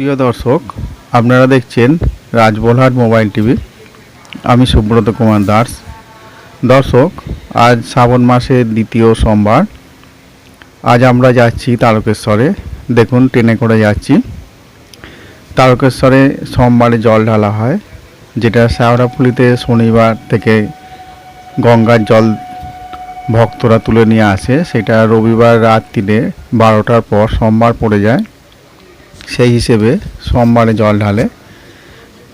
প্রিয় দর্শক, আপনারা দেখছেন রাজবলহাট মোবাইল টিভি। আমি সুব্রত কুমার দাস। দর্শক, আজ শ্রাবণ মাসের দ্বিতীয় সোমবার। আজ আমরা যাচ্ছি তারকেশ্বরে। দেখুন, ট্রেনে করে যাচ্ছি। তারকেশ্বরে সোমবারে জল ঢালা হয়, যেটা শ্যাওড়াফুলিতে শনিবার থেকে গঙ্গার জল ভক্তরা তুলে নিয়ে আসে। সেটা রবিবার রাত্রিরে বারোটার পর সোমবার পড়ে যায়। সেই হিসেবে সোমবারে জল ঢালে।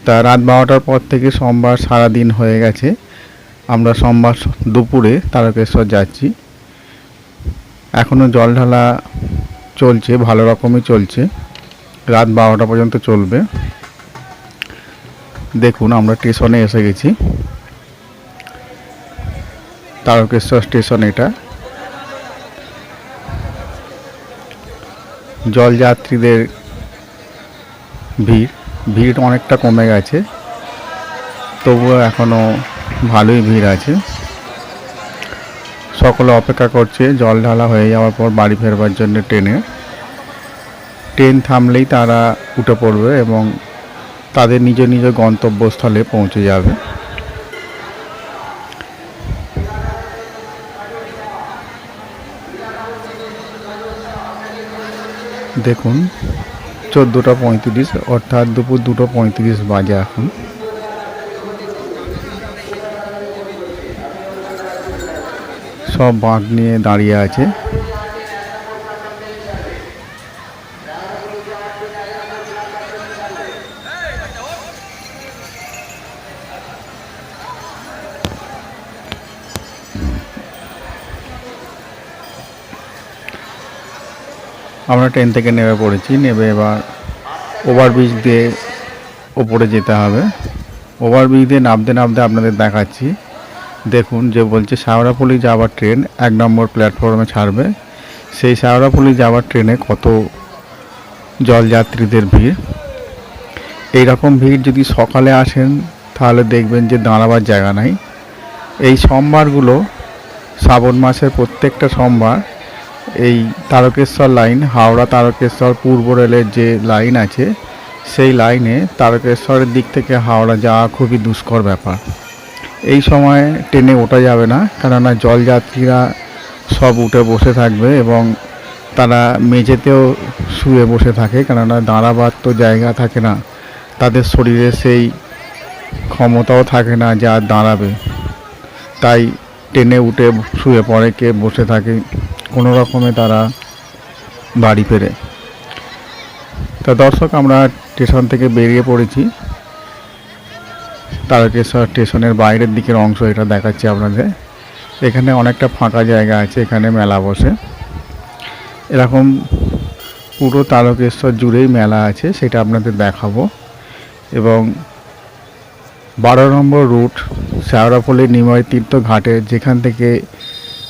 তা রাত বারোটার পর থেকে সোমবার সারা দিন হয়ে গেছে। আমরা সোমবার দুপুরে তারকেশ্বর যাচ্ছি। এখনও জল ঢালা চলছে, ভালো রকমই চলছে। রাত বারোটা পর্যন্ত চলবে। দেখুন, আমরা স্টেশনে এসে গেছি। তারকেশ্বর স্টেশন এটা। জলযাত্রীদের ভিড় ভিড় অনেকটা কমে গেছে। তবুও এখনও ভালোই ভিড় আছে। সকলে অপেক্ষা করছে, জল ঢালা হয়ে যাওয়ার পর বাড়ি ফেরবার জন্য ট্রেনে। ট্রেন থামলেই তারা উঠে পড়বে এবং তাদের নিজ নিজ গন্তব্যস্থলে পৌঁছে যাবে। দেখুন চোদ্দোটা পঁয়ত্রিশ অর্থাৎ দুপুর দুটো পঁয়ত্রিশ বাজে এখন। সব বাঁক নিয়ে দাঁড়িয়ে আছে। আমরা ট্রেন থেকে নেমে পড়েছি, নেমে এবার ওভারব্রিজ দিয়ে ওপরে যেতে হবে। ওভারব্রিজ দিয়ে নামতে নামতে আপনাদের দেখাচ্ছি। দেখুন, যে বলছে শাওড়াফুলি যাওয়ার ট্রেন এক নম্বর প্ল্যাটফর্মে ছাড়বে। সেই শাওড়াফুলি যাওয়ার ট্রেনে কত জলযাত্রীদের ভিড়। এই রকম ভিড় যদি সকালে আসেন, তাহলে দেখবেন যে দাঁড়াবার জায়গা নাই। এই সোমবারগুলো, শ্রাবণ মাসের প্রত্যেকটা সোমবার এই তারকেশ্বর লাইন, হাওড়া তারকেশ্বর পূর্ব রেলের যে লাইন আছে, সেই লাইনে তারকেশ্বরের দিক থেকে হাওড়া যাওয়া খুবই দুষ্কর ব্যাপার। এই সময় ট্রেনে ওঠা যাবে না, কেননা জলযাত্রীরা সব উঠে বসে থাকবে এবং তারা মেঝেতেও শুয়ে বসে থাকে, কেননা দাঁড়াবার তো জায়গা থাকে না। তাদের শরীরে সেই ক্ষমতাও থাকে না যা দাঁড়াবে। তাই ট্রেনে উঠে শুয়ে পড়ে কে বসে থাকে। কোনো রকমে তারা বাড়ি ফেরে। তা দর্শক, আমরা স্টেশন থেকে বেরিয়ে পড়েছি। তারকেশ্বর স্টেশনের বাইরের দিকের অংশ, এটা দেখাচ্ছি আপনাদের। এখানে অনেকটা ফাঁকা জায়গা আছে, এখানে মেলা বসে। এরকম পুরো তারকেশ্বর জুড়েই মেলা আছে, সেটা আপনাদের দেখাবো। এবং বারো নম্বর রুট শেওড়াফলি নিময় তীর্থ ঘাটে যেখান থেকে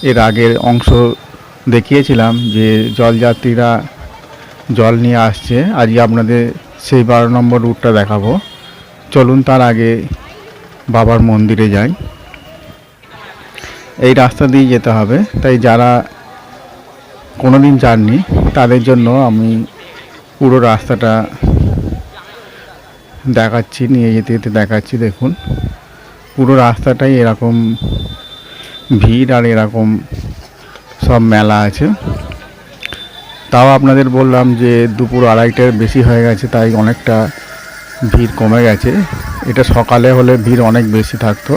এর আগের অংশ দেখিয়েছিলাম যে জলযাত্রীরা জল নিয়ে আসছে। আজকে আপনাদের সেই বারো নম্বর রুটটা দেখাবো। চলুন তার আগে বাবার মন্দিরে যাই। এই রাস্তা দিয়ে যেতে হবে। তাই যারা কোনো দিন যাননি, তাদের জন্য আমি পুরো রাস্তাটা দেখাচ্ছি, নিয়ে যেতে যেতে দেখাচ্ছি, দেখুন। পুরো রাস্তাটাই এরকম ভিড় আর এরকম সব মেলা আছে। তাও আপনাদের বললাম যে দুপুর আড়াইটার বেশি হয়ে গেছে, তাই অনেকটা ভিড় কমে গেছে। এটা সকালে হলে ভিড় অনেক বেশি থাকতো।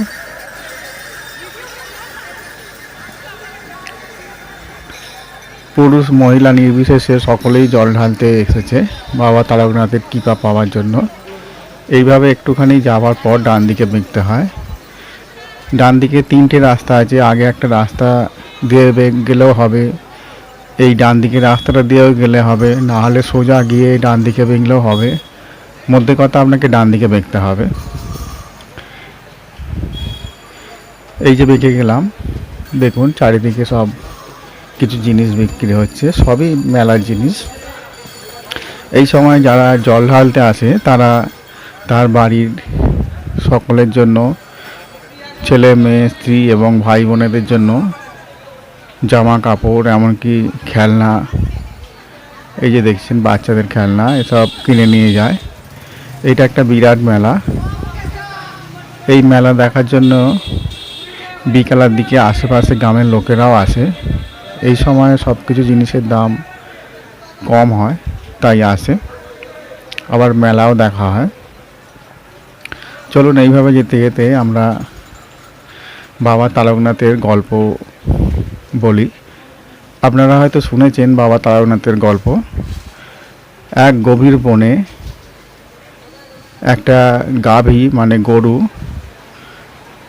পুরুষ মহিলা নির্বিশেষে সকলেই জল ঢালতে এসেছে, বাবা তারকনাথের কৃপা পাওয়ার জন্য। এইভাবে একটুখানি যাওয়ার পর ডান দিকে বেঁকতে হয়। ডান দিকে তিনটে রাস্তা আছে, আগে একটা রাস্তা দিয়ে গেলেও হবে। এই ডান দিকে রাস্তাটা দিয়েও গেলে হবে। না হলে সোজা গিয়ে ডান দিকে বেঁকলেও হবে। মধ্যে কথা আপনাকে ডান দিকে বেঁকতে হবে। এই যে বেঁকে গেলাম, দেখুন চারিদিকে সব কিছু জিনিস বিক্রি হচ্ছে, সবই মেলার জিনিস। এই সময় যারা জল ঢালতে আসে, তারা তার বাড়ির সকলের জন্য, ছেলে, মেয়ে, স্ত্রী এবং ভাই বোনেদের জন্য জামা কাপড়, এমনকি খেলনা, এই যে দেখছেন বাচ্চাদের খেলনা, এসব কিনে নিয়ে যায়। এটা একটা বিরাট মেলা। এই মেলা দেখার জন্য বিকালের দিকে আশেপাশে গ্রামের লোকেরাও আসে। এই সময় সব কিছু জিনিসের দাম কম হয়, তাই আসে। আবার মেলাও দেখা হয়। চলুন, এইভাবে যেতে যেতে আমরা বাবা তারকনাথের গল্প বলি। আপনারা হয়তো শুনেছেন বাবা তারকনাথের গল্প। এক গভীর বনে একটা গাভী মানে গরু,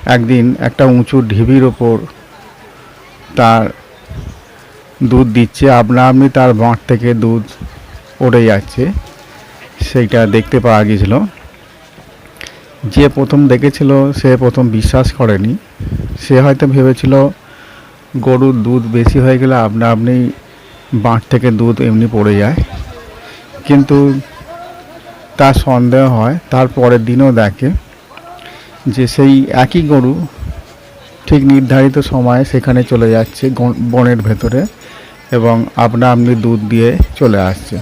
একদিন একটা উঁচু ঢিবির ওপর তার দুধ দিচ্ছে। আপনা আপনি তার বাঁট থেকে দুধ পড়ে যাচ্ছে। সেইটা দেখতে পাওয়া গিয়েছিল। যে প্রথম দেখেছিল, সে প্রথম বিশ্বাস করেনি। সে হয়তো ভেবেছিল গরুর দুধ বেশি হয়ে গেলে আপনা আপনি বাঁট থেকে দুধ এমনি পড়ে যায়। কিন্তু তার সন্দেহ হয়, তার পরের দিনও দেখে যে সেই একই গরু ঠিক নির্ধারিত সময়ে সেখানে চলে যাচ্ছে বনের ভেতরে এবং আপনা আপনি দুধ দিয়ে চলে আসছে।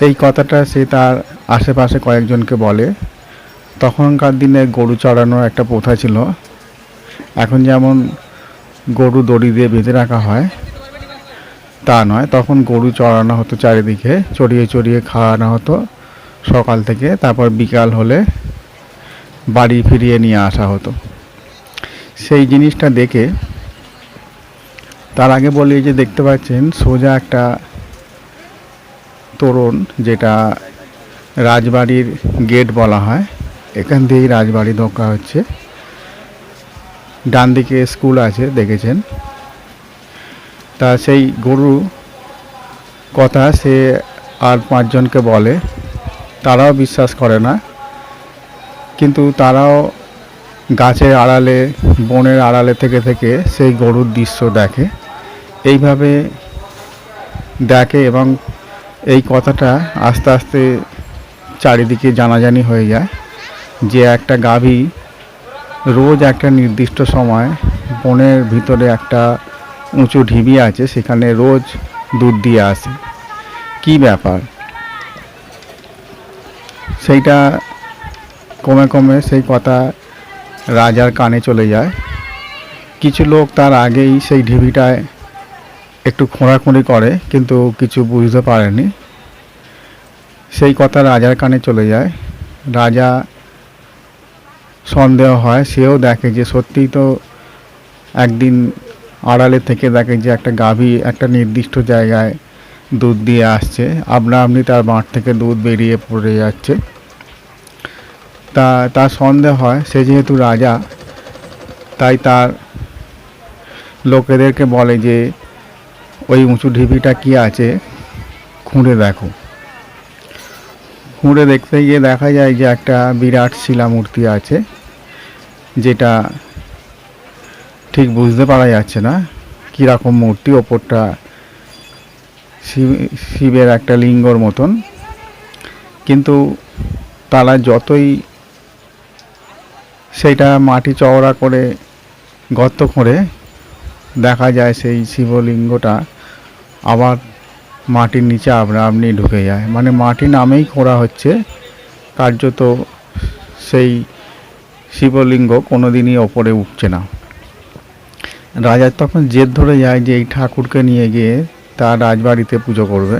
এই কথাটা সে তার আশেপাশে কয়েকজনকে বলে। তখনকার দিনে গরু চড়ানোর একটা প্রথা ছিল। এখন যেমন গরু দড়ি দিয়ে বেঁধে রাখা হয়। তা নয়, তখন গরু চড়ানো হতো চারিদিকে, চড়িয়ে চড়িয়ে খাওয়ানো হতো সকাল থেকে, তারপর বিকাল হলে বাড়ি ফিরিয়ে নিয়ে আসা হতো। সেই জিনিসটা দেখে তার আগে বলি যে দেখতে পাচ্ছেন, সোজা একটা তোরণ যেটা রাজবাড়ির গেট বলা হয়। এখান দিয়েই রাজবাড়ি ঢোকা হচ্ছে। ডান দিকে স্কুল আছে, দেখেছেন। তা সেই গরু কথা সে আর পাঁচজনকে বলে, তারাও বিশ্বাস করে না। কিন্তু তারাও গাছের আড়ালে, বনের আড়ালে থেকে থেকে সেই গরুর দৃশ্য দেখে। এইভাবে দেখে এবং এই কথাটা আস্তে আস্তে চারিদিকে জানাজানি হয়ে যায় যে একটা গাভী রোজ একটা নির্দিষ্ট সময় বনের ভিতরে একটা উঁচু ঢিবি আছে, সেখানে রোজ দুধ দিয়ে আসে। কি ব্যাপার? সেইটা কমে কমে সেই কথা রাজার কানে চলে যায়। কিছু লোক তার আগেই সেই ঢিবিটায় একটু খোঁড়াখুঁড়ি করে, কিন্তু কিছু বুঝতে পারেনি। সেই কথা রাজার কানে চলে যায়। রাজা সন্দেহ হয়, সেও দেখে যে সত্যিই তো একদিন আড়ালে থেকে দেখে যে একটা গাভী একটা নির্দিষ্ট জায়গায় দুধ দিয়ে আসছে। আপনা আপনি তার বাঁট থেকে দুধ বেরিয়ে পড়ে যাচ্ছে। তা, তার সন্দেহ হয়, সে যেহেতু রাজা, তাই তার লোকেদেরকে বলে যে, ওই উঁচু ঢিবিটা কি আছে? খুঁড়ে দেখো। খুঁড়ে দেখতে গিয়ে দেখা যায় যে একটা বিরাট শিলা মূর্তি আছে। যেটা ঠিক বুঝতে পারা যাচ্ছে না, কীরকম মূর্তি ওপরটা শিব- শিবের একটা লিঙ্গর মতন। কিন্তু তারা যতই সেটা মাটি চওড়া করে গর্ত করে দেখা যায় সেই শিবলিঙ্গটা আবার মাটির নিচে আপনা আপনি ঢুকে যায়। মানে মাটি নামেই খোঁড়া হচ্ছে, কার্যত সেই শিবলিঙ্গ কোনোদিনই ওপরে উঠছে না। রাজার তখন জেদ ধরে যায় যে এই ঠাকুরকে নিয়ে গিয়ে তার রাজবাড়িতে পুজো করবে।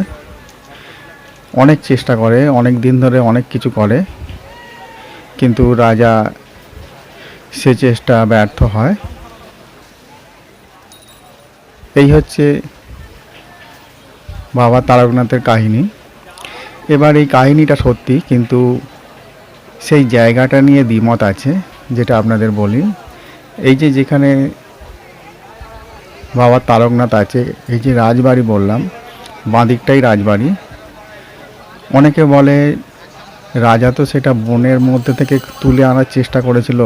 অনেক চেষ্টা করে, অনেক দিন ধরে অনেক কিছু করে। কিন্তু রাজা সে চেষ্টা ব্যর্থ হয়। এই হচ্ছে বাবা তারকনাথের কাহিনী। এবার এই কাহিনীটা সত্যি, কিন্তু সেই জায়গাটা নিয়ে দ্বিমত আছে, যেটা আপনাদের বলি। এই যে যেখানে বাবা তারকনাথ আছে, এই যে রাজবাড়ি বললাম বাঁদিকটাই রাজবাড়ি। অনেকে বলে, রাজা তো সেটা বনের মধ্যে থেকে তুলে আনার চেষ্টা করেছিল,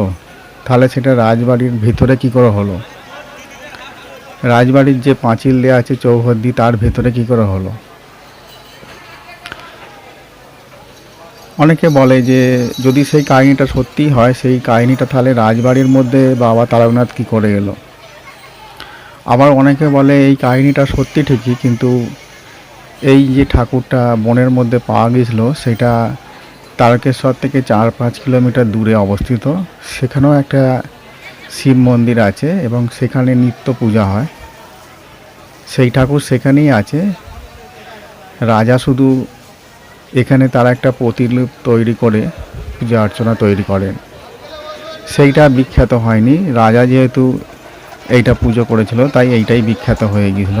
তাহলে সেটা রাজবাড়ির ভিতরে কি করে হলো? রাজবাড়ির যে পাঁচিল দেওয়া আছে, চৌহদ্দি, তার ভেতরে কি করে হলো? অনেকে বলে যে যদি সেই কাহিনিটা সত্যি হয়, সেই কাহিনিটা তাহলে রাজবাড়ির মধ্যে বাবা তারকনাথ কি করে এলো? আবার অনেকে বলে এই কাহিনিটা সত্যি ঠিকই, কিন্তু এই যে ঠাকুরটা বনের মধ্যে পাওয়া গেছিল, সেটা তারকেশ্বর থেকে চার পাঁচ কিলোমিটার দূরে অবস্থিত। সেখানেও একটা শিব মন্দির আছে এবং সেখানে নিত্য পূজা হয়। সেই ঠাকুর সেখানেই আছে। রাজা শুধু এখানে তারা একটা প্রতিরূপ তৈরি করে, পূজা অর্চনা তৈরি করেন সেইটা বিখ্যাত হয়নি। রাজা যেহেতু এইটা পুজো করেছিল, তাই এইটাই বিখ্যাত হয়ে গিয়েছিল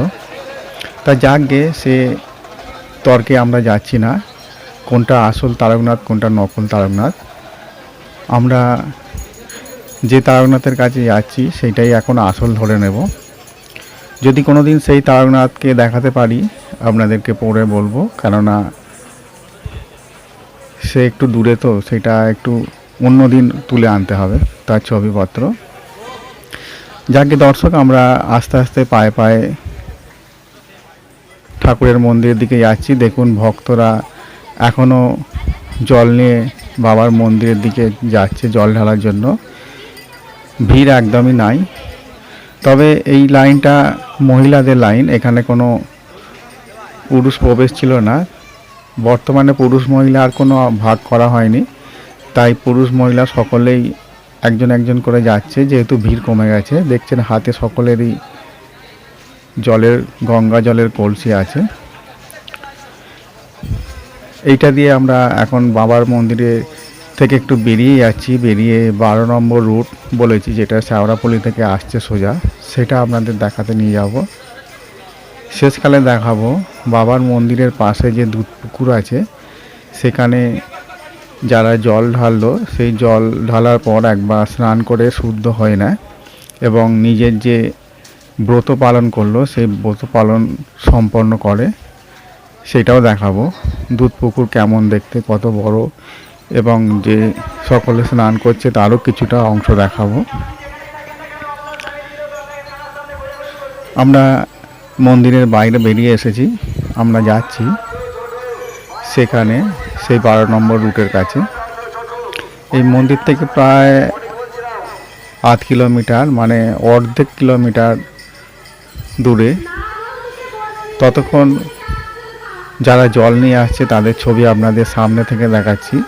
তা যাক গে সে তর্কে আমরা যাচ্ছি না। কোনটা আসল তারকনাথ, কোনটা নকল তারকনাথ। আমরা যে তারকনাথের কাছে যাচ্ছি, সেইটাই এখন আসল ধরে নেব। যদি কোনো দিন সেই তারকনাথকে দেখাতে পারি, আপনাদেরকে পড়ে বলব। কেননা সে একটু দূরে তো, সেটা একটু অন্য দিন তুলে আনতে হবে তার ছবিপত্র। যাকে দর্শক, আমরা আস্তে আস্তে পায়ে পায়ে ঠাকুরের মন্দিরের দিকে যাচ্ছি। দেখুন ভক্তরা এখনও জল নিয়ে বাবার মন্দিরের দিকে যাচ্ছে, জল ঢালার জন্য। ভিড় একদমই নাই। তবে এই লাইনটা মহিলাদের লাইন, এখানে কোনো পুরুষ প্রবেশ ছিল না। বর্তমানে পুরুষ মহিলা আর কোনো ভাগ করা হয়নি। তাই পুরুষ মহিলা সকলেই একজন একজন করে যাচ্ছে, যেহেতু ভিড় কমে গেছে। দেখছেন হাতে সকলেরই জলের, গঙ্গা জলের কলসি আছে। এইটা দিয়ে আমরা এখন বাবার মন্দিরে থেকে একটু বেরিয়ে যাচ্ছি। বেরিয়ে বারো নম্বর রুট বলেছি, যেটা শ্যাওড়াপল্লি থেকে আসছে সোজা। সেটা আপনাদের দেখাতে নিয়ে যাব। শেষকালে দেখাবো বাবার মন্দিরের পাশে যে দুধ পুকুর আছে, সেখানে যারা জল ঢাললো, সেই জল ঢালার পর একবার স্নান করে শুদ্ধ হয় না এবং নিজের যে ব্রত পালন করল, সেই ব্রত পালন সম্পন্ন করে। সেটাও দেখাবো। দুধ পুকুর কেমন দেখতে, কত বড় এবং যে সকলে স্নান করছে, তারও কিছুটা অংশ দেখাবো। আমরা মন্দিরের বাইরে বেরিয়ে এসেছি। আমরা যাচ্ছি সেখানে সেই বারো নম্বর রুটের কাছে। এই মন্দির থেকে প্রায় আধ কিলোমিটার মানে অর্ধেক কিলোমিটার দূরে। ততক্ষণ যারা জল নিয়ে আসছে, তাদের ছবি আপনাদের সামনে থেকে দেখাচ্ছি,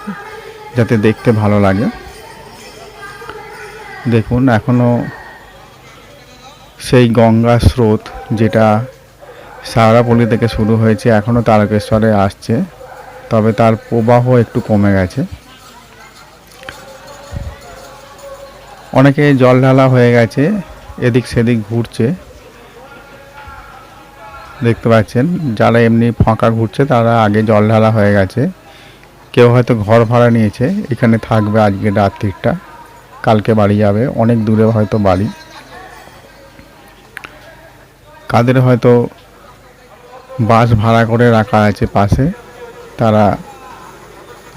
যাতে দেখতে ভালো লাগে। দেখুন এখনও সেই গঙ্গা স্রোত যেটা সারাপল্লি থেকে শুরু হয়েছে এখনও তারকেশ্বরে আসছে, তবে তার প্রবাহ একটু কমে গেছে। অনেকে জল ঢালা হয়ে গেছে, এদিক সেদিক ঘুরছে। দেখতে পাচ্ছেন, যারা এমনি ফাঁকা ঘুরছে, তারা আগে জল ঢালা হয়ে গেছে। কেউ হয়তো ঘর ভাড়া নিয়েছে, এখানে থাকবে আজকে রাত্রিটা, কালকে বাড়ি যাবে, অনেক দূরে হয়তো বাড়ি। কাদের হয়তো বাস ভাড়া করে রাখা আছে পাশে, তারা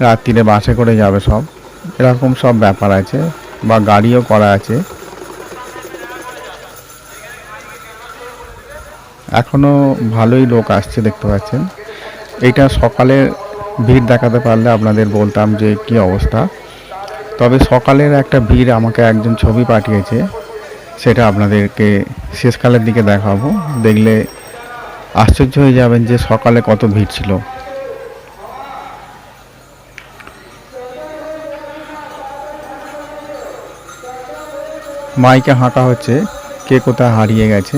রাত্রিরে বাসে করে যাবে সব। এরকম সব ব্যাপার আছে, বা গাড়িও করা আছে। এখনও ভালোই লোক আসছে দেখতে পাচ্ছেন। এটা সকালে ভিড় দেখাতে পারলে আপনাদের বলতাম যে কি অবস্থা। তবে সকালের একটা ভিড় আমাকে একজন ছবি পাঠিয়েছে। সেটা আপনাদেরকে শেষকালের দিকে দেখাবো। দেখলে আশ্চর্য হয়ে যাবেন যে সকালে কত ভিড় ছিল। মাইকে হাঁকা হচ্ছে, কে কোথায় হারিয়ে গেছে,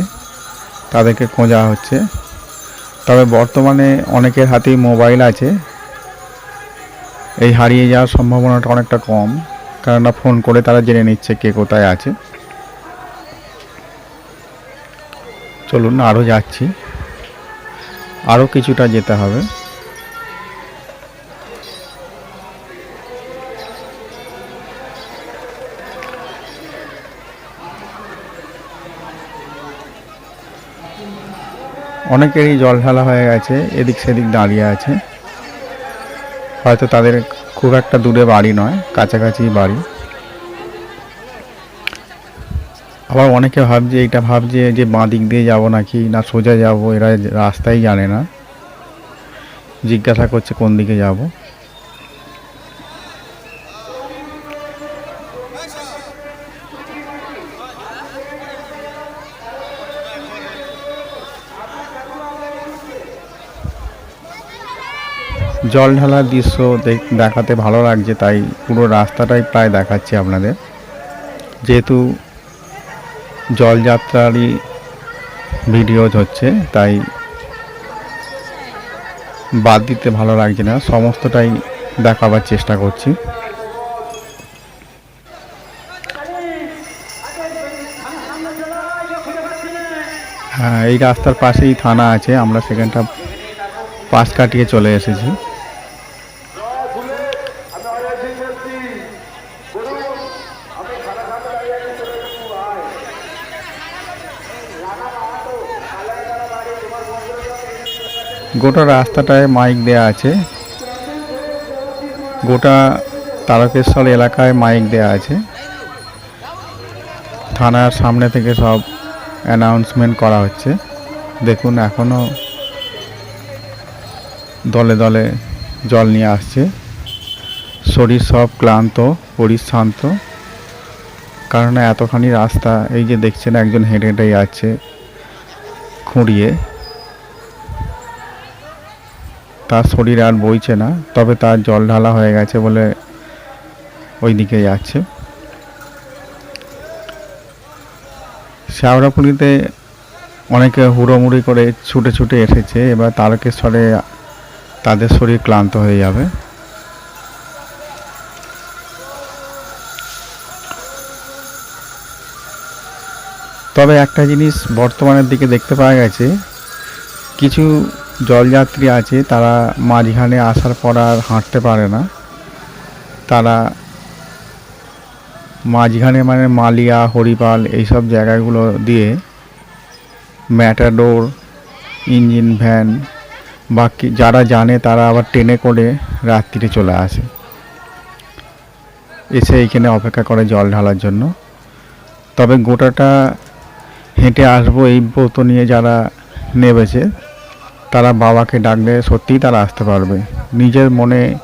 তাদেরকে খোঁজা হচ্ছে। তবে বর্তমানে অনেকের হাতেই মোবাইল আছে। এই হারিয়ে যাওয়ার সম্ভাবনাটা অনেকটা কম, কেননা ফোন করে তারা জেনে নিচ্ছে কে কোথায় আছে। চলুন আরও যাচ্ছি। আরও কিছুটা যেতে হবে। অনেকেরই জল ঢালা হয়ে গেছে, এদিক সেদিক দাঁড়িয়ে আছে। হয়তো তাদের খুব একটা দূরে বাড়ি নয়, কাছাকাছি বাড়ি। আবার অনেকে ভাবছে এইটা ভাবছে যে বাঁ দিক দিয়ে যাব নাকি, না সোজা যাব, এরা রাস্তাই জানে না। জিজ্ঞাসা করছে কোন দিকে যাব। জল ঢালার দৃশ্য দেখ- দেখাতে ভালো লাগছে, তাই পুরো রাস্তাটাই প্রায় দেখাচ্ছি আপনাদের। যেহেতু জলযাত্রারই ভিডিও হচ্ছে তাই বাদ দিতে ভালো লাগছে না। সমস্তটাই দেখাবার চেষ্টা করছি। হ্যাঁ এই রাস্তার পাশেই থানা আছে, আমরা সেখানটা পাশ কাটিয়ে চলে এসেছি। গোটা রাস্তাটায় মাইক দেয়া আছে। গোটা তারকেশ্বর এলাকায় মাইক দেয়া আছে। থানার সামনে থেকে সব অ্যানাউন্সমেন্ট করা হচ্ছে। দেখুন এখনও দলে দলে জল নিয়ে আসছে। শরীর সব ক্লান্ত, পরিশ্রান্ত। কারণ এতখানি রাস্তা, এই যে দেখছেন, একজন হেঁটে হেঁটে যাচ্ছে খুঁড়িয়ে। তার শরীর আর বইছে না, তবে তার জল ঢালা হয়ে গেছে বলে ওই দিকে যাচ্ছে। শ্যাওড়াপুলিতে অনেকে হুড়োমুড়ি করে ছুটে ছুটে এসেছে, এবার তারকেশ্বরে তাদের শরীর ক্লান্ত হয়ে যাবে। তবে একটা জিনিস বর্তমানের দিকে দেখতে পাওয়া গেছে, কিছু জলযাত্রী আছে, তারা মাঝখানে আসার পর আর হাঁটতে পারে না। তারা মাঝখানে মানে মালিয়া, হরিপাল এইসব জায়গাগুলো দিয়ে ম্যাটাডোর ইঞ্জিন ভ্যান বাকি যারা জানে তারা আবার ট্রেনে করে রাত্রিরে চলে আসে। এসে এইখানে অপেক্ষা করে জল ঢালার জন্য। তবে গোটাটা হেঁটে আসব এই ব্রত নিয়ে যারা নেবেছে তারা বাবাকে ডাকলে সত্যিই তারা আসতে পারবে। নিজের মনে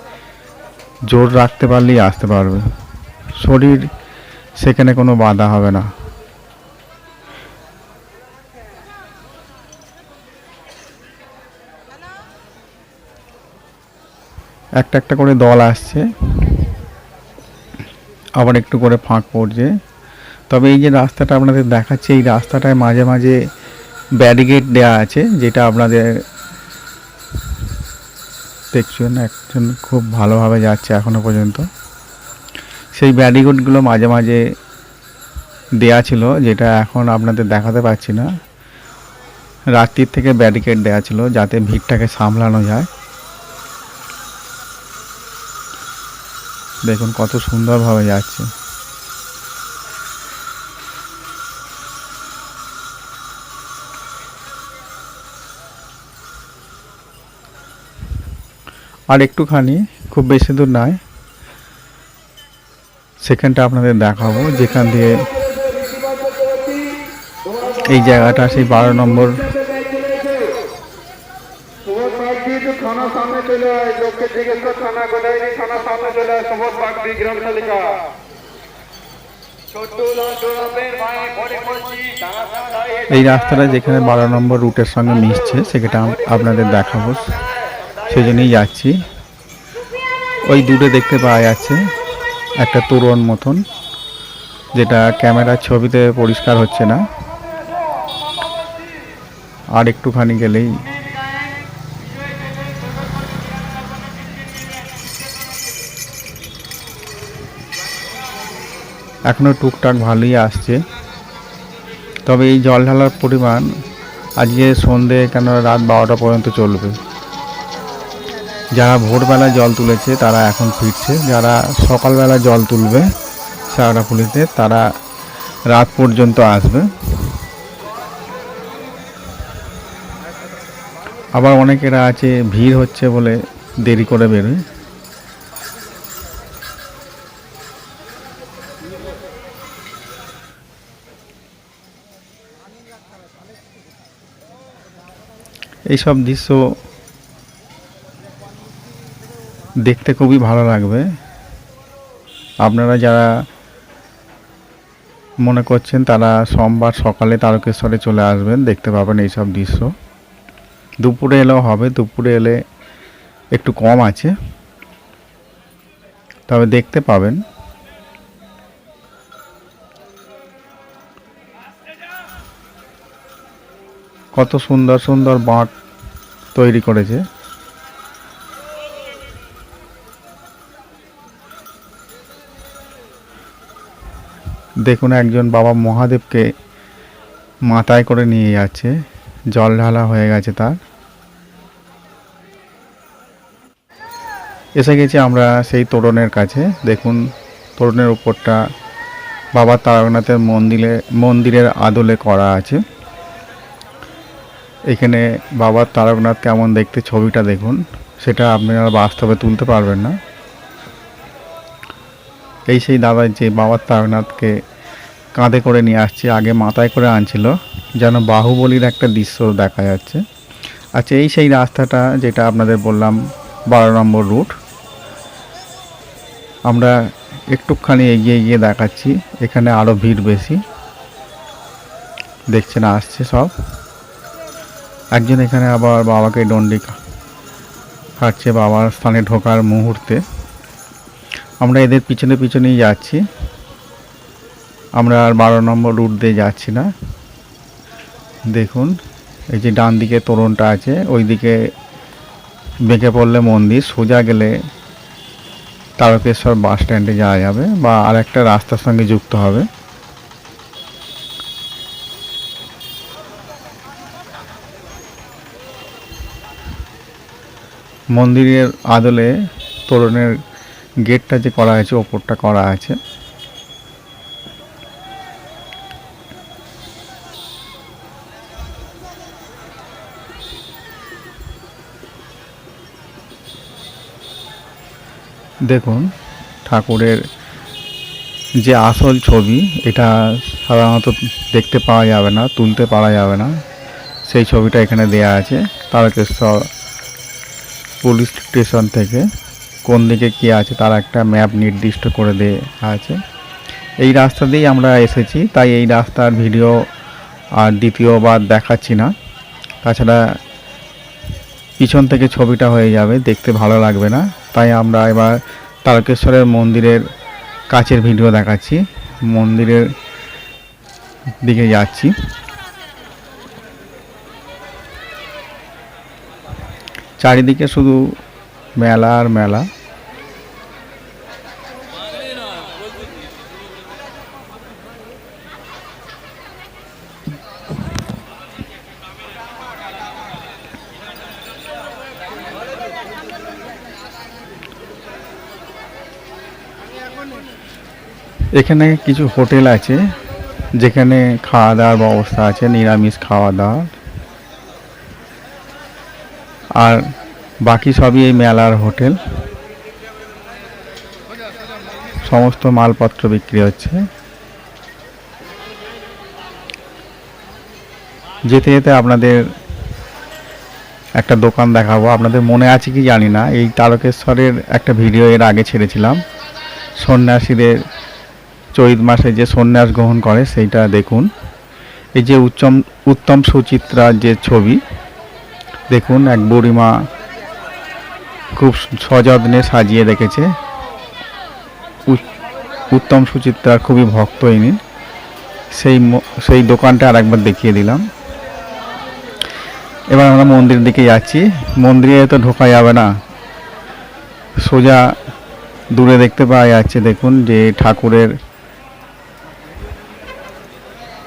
জোর রাখতে পারলেই আসতে পারবে। শরীর সেখানে কোনো বাধা হবে না। একটা একটা করে দল আসছে। আবার একটু করে ফাঁক পড়ছে। তবে এই যে রাস্তাটা আপনাদের দেখাচ্ছে, এই রাস্তাটায় মাঝে মাঝে ব্যারিকেড দেওয়া আছে, যেটা আপনাদের দেখছেন, একজন খুব ভালোভাবে যাচ্ছে এখনও পর্যন্ত। সেই ব্যারিকেডগুলো মাঝে মাঝে দেয়া ছিল, যেটা এখন আপনাদের দেখাতে পাচ্ছি না। রাত্রির থেকে ব্যারিকেড দেওয়া ছিল, যাতে ভিড়টাকে সামলানো যায়। দেখুন কত সুন্দরভাবে যাচ্ছে। আর একটুখানি, খুব বেশি দূর নয়। সেখানটা আপনাদের দেখাবো, যেখান দিয়ে এই জায়গাটা, সেই বারো নম্বর এই রাস্তাটা যেখানে বারো নম্বর রুটের সঙ্গে মিশছে সেটা আপনাদের দেখাবো। সেই জন্যই যাচ্ছি। ওই দূরে দেখতে পাওয়া যাচ্ছে, একটা তোরণ মতন, যেটা ক্যামেরার ছবিতে পরিষ্কার হচ্ছে না। আর একটুখানি গেলেই এখনও টুকটাক ভালোই আসছে। তবে এই জল ঢালার পরিমাণ আজকে সন্ধে কেন রাত বারোটা পর্যন্ত চলবে? যারা ভোরবেলা জল তুলেছে, তারা এখন ফিরছে। যারা সকালবেলা জল তুলবে শ্যাওড়াফুলিতে তারা রাত পর্যন্ত আসবে। আবার অনেকেরা আছে, ভিড় হচ্ছে বলে দেরি করে বেরোয়। এইসব দৃশ্য দেখতে খুবই ভালো লাগবে। আপনারা যারা মনে করছেন তারা সোমবার সকালে তারকেশ্বরে চলে আসবেন, দেখতে পাবেন এইসব দৃশ্য। দুপুরে এলেও হবে, দুপুরে এলে একটু কম আছে। তবে দেখতে পাবেন। কত সুন্দর সুন্দর বাঁট তৈরি করেছে। দেখুন, একজন বাবা মহাদেবকে মাথায় করে নিয়ে যাচ্ছে। জল ঢালা হয়ে গেছে তার। এসে গেছি আমরা সেই তোরণের কাছে। দেখুন, তোরণের উপরটা বাবা তারকনাথের মন্দিরে, মন্দিরের আদলে করা আছে। এখানে বাবা তারকনাথ কেমন দেখতে, ছবিটা দেখুন। সেটা আপনারা বাস্তবে তুলতে পারবেন না। এই সেই দাদা যে বাবার তারনাথকে কাঁধে করে নিয়ে আসছে, আগে মাথায় করে আনছিল, যেন বাহুবলীর একটা দৃশ্য দেখা যাচ্ছে। আচ্ছা এই সেই রাস্তাটা যেটা আপনাদের বললাম, বারো নম্বর রুট, আমরা একটুখানি এগিয়ে গিয়ে দেখাচ্ছি, এখানে আরও ভিড় বেশি। দেখছেন, আসছে সব। একজন এখানে আবার বাবাকে ডন্ডি খাচ্ছে, বাবার স্থানে ঢোকার মুহূর্তে। আমরা এদের পিছনে পিছনেই যাচ্ছি। আমরা আর বারো নম্বর রুট দিয়ে যাচ্ছি না। দেখুন, এই যে ডান দিকে তোরণটা আছে ওই দিকে বেঁকে পড়লে মন্দির, সোজা গেলে তারকেশ্বর বাস স্ট্যান্ডে যাওয়া যাবে বা আর একটা রাস্তার সঙ্গে যুক্ত হবে। মন্দিরের আদলে তোরণের গেটটা যে করা আছে ওপরটা করা আছে। দেখুন, ঠাকুরের যে আসল ছবি, এটা সাধারণত দেখতে পাওয়া যাবে না, তুলতে পারা যাবে না। সেই ছবিটা এখানে দেয়া আছে, তারকেশ্বর পুলিশ স্টেশন থেকে। কোন দিকে কী আছে তার একটা ম্যাপ নির্দিষ্ট করে দেওয়া আছে। এই রাস্তা দিয়েই আমরা এসেছি, তাই এই রাস্তার ভিডিও আর দ্বিতীয়বার দেখাচ্ছি না। তাছাড়া পিছন থেকে ছবিটা হয়ে যাবে, দেখতে ভালো লাগবে না। তাই আমরা এবার তারকেশ্বরের মন্দিরের কাছের ভিডিও দেখাচ্ছি, মন্দিরের দিকে যাচ্ছি। চারিদিকে শুধু মেলা আর মেলা। এখানে কিছু হোটেল আছে, যেখানে খাওয়া দাওয়ার ব্যবস্থা আছে, নিরামিষ খাওয়া দাওয়া আর বাকি সবই এই মেলার হোটেল। সমস্ত মালপত্র বিক্রি হচ্ছে। যেতে যেতে আপনাদের একটা দোকান দেখাবো। আপনাদের মনে আছে কি জানি না, এই তারকেশ্বরের একটা ভিডিও এর আগে ছেড়েছিলাম। সন্ন্যাসীদের চৈত মাসে যে সন্ন্যাস গ্রহণ করে, সেইটা দেখুন। এই যে উচ্চম, উত্তম সুচিত্রার যে ছবি, দেখুন, এক বুড়িমা খুব সযত্নে সাজিয়ে রেখেছে। উত- উত্তম সুচিত্রা খুবই ভক্ত ইনি। সেই সেই দোকানটা আর একবার দেখিয়ে দিলাম। এবার আমরা মন্দিরের দিকে যাচ্ছি। মন্দিরে তো ঢোকা যাবে না। সোজা দূরে দেখতে পাওয়া যাচ্ছে, দেখুন, যে ঠাকুরের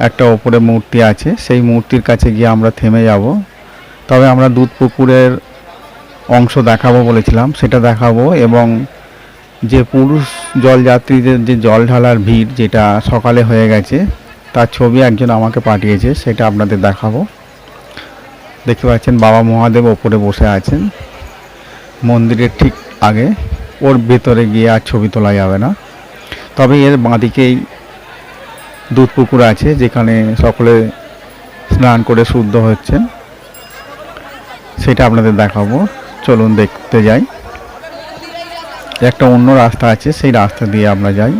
একটা ওপরে মূর্তি আছে, সেই মূর্তির কাছে গিয়ে আমরা থেমে যাব। তবে আমরা দুধ পুকুরের অংশ দেখাবো বলেছিলাম, সেটা দেখাবো এবং যে পুরুষ জলযাত্রীদের যে জল ঢালার ভিড় যেটা সকালে হয়ে গেছে, তার ছবি একজন আমাকে পাঠিয়েছে, সেটা আপনাদের দেখাবো। দেখতে পাচ্ছেন বাবা মহাদেব ওপরে বসে আছেন। মন্দিরের ঠিক আগে, ওর ভেতরে গিয়ে আর ছবি তোলা যাবে না। তবে এর বাঁদিকেই দুধ পুকুর আছে যেখানে সকলে স্নান করে শুদ্ধ হচ্ছেন। সেটা আপনাদের দেখাবো। চলুন দেখতে যাই। একটা অন্য রাস্তা আছে, সেই রাস্তা দিয়ে আমরা যাই।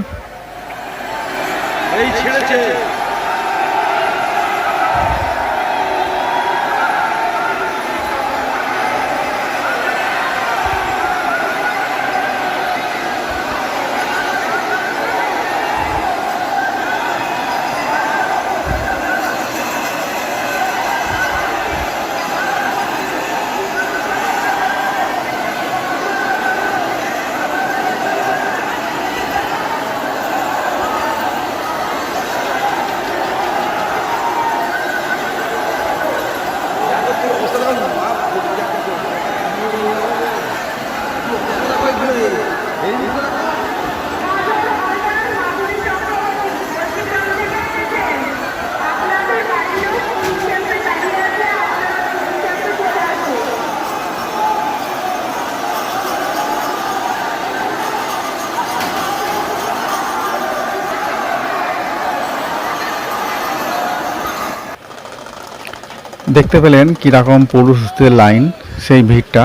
দেখতে পেলেন কীরকম পুরুষদের লাইন সেই ভিড়টা,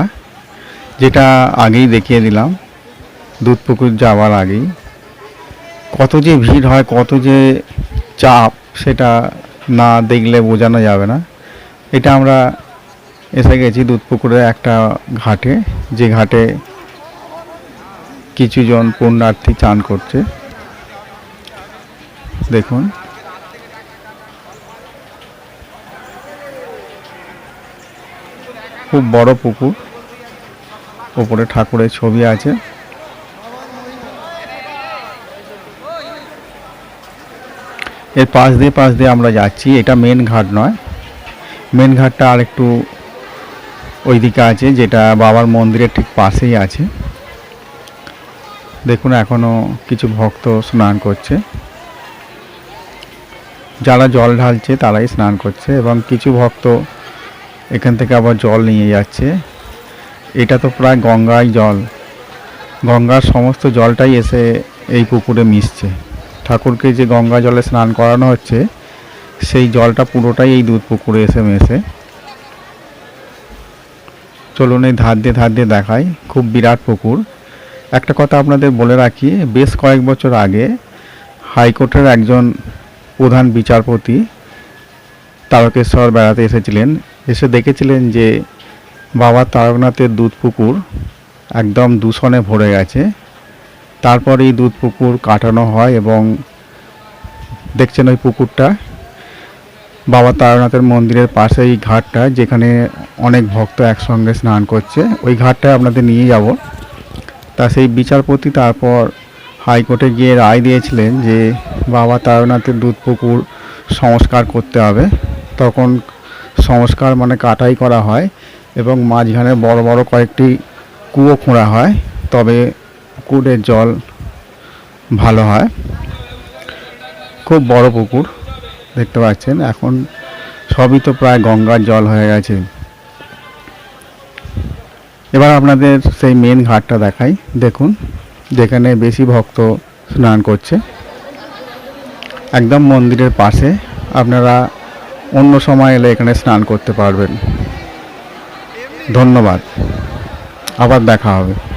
যেটা আগেই দেখিয়ে দিলাম দুধপুকুর যাওয়ার আগেই। কত যে ভিড় হয়, কত যে চাপ, সেটা না দেখলে বোঝানো যাবে না। এটা আমরা এসে গেছি দুধপুকুরের একটা ঘাটে, যে ঘাটে কিছুজন পুণ্যার্থী চান করছে। দেখুন। খুব বড় পুকুর। উপরে ঠাকুরের ছবি আছে। এর পাশ দিয়ে পাশ দিয়ে আমরা যাচ্ছি। এটা মেন ঘাট নয়। মেন ঘাটটা আর একটু ওইদিকে আছে, যেটা বাবার মন্দিরের ঠিক পাশেই আছে। দেখুন, এখনও কিছু ভক্ত স্নান করছে। যারা জল ঢালছে, তারাই স্নান করছে এবং কিছু ভক্ত এখান থেকে আবার জল নিয়ে যাচ্ছে। এটা তো প্রায় গঙ্গায় জল। গঙ্গার সমস্ত জলটাই এসে এই পুকুরে মিশছে। ঠাকুরকে যে গঙ্গা জলে স্নান করানো হচ্ছে, সেই জলটা পুরোটাই এই দুধ পুকুরে এসে মেশে। চলুন এই ধার দিয়ে ধার দিয়ে দেখাই, খুব বিরাট পুকুর। একটা কথা আপনাদের বলে রাখি, বেশ কয়েক বছর আগে হাইকোর্টের একজন প্রধান বিচারপতি তারকেশ্বর বেড়াতে এসেছিলেন। এসে দেখেছিলেন যে বাবা তারকনাথের দুধ পুকুর একদম দূষণে ভরে গেছে। তারপর এই দুধ পুকুর কাটানো হয় এবং দেখছেন ওই পুকুরটা। বাবা তারনাথের মন্দিরের পাশে এই ঘাটটা যেখানে অনেক ভক্ত একসঙ্গে স্নান করছে। ওই ঘাটটায় আপনাদের নিয়ে যাব। তা সেই বিচারপতি তারপর হাইকোর্টে গিয়ে রায় দিয়েছিলেন যে বাবা তারনাথের দুধ পুকুর সংস্কার করতে হবে। তখন সংস্কার মানে কাটাই করা হয় এবং মাঝখানে বড় বড় কয়েকটি কুয়ো খোঁড়া হয়, তবে পুকুরের জল ভালো হয়। খুব বড় পুকুর, দেখতে পাচ্ছেন? এখন সবই তো প্রায় গঙ্গার জল হয়ে গেছে। এবার আপনাদের সেই মেন ঘাটটা দেখাই। দেখুন, যেখানে বেশি ভক্ত স্নান করছে। একদম মন্দিরের পাশে। আপনারা অন্য সময় এলে এখানে স্নান করতে পারবেন। ধন্যবাদ। আবার দেখা হবে।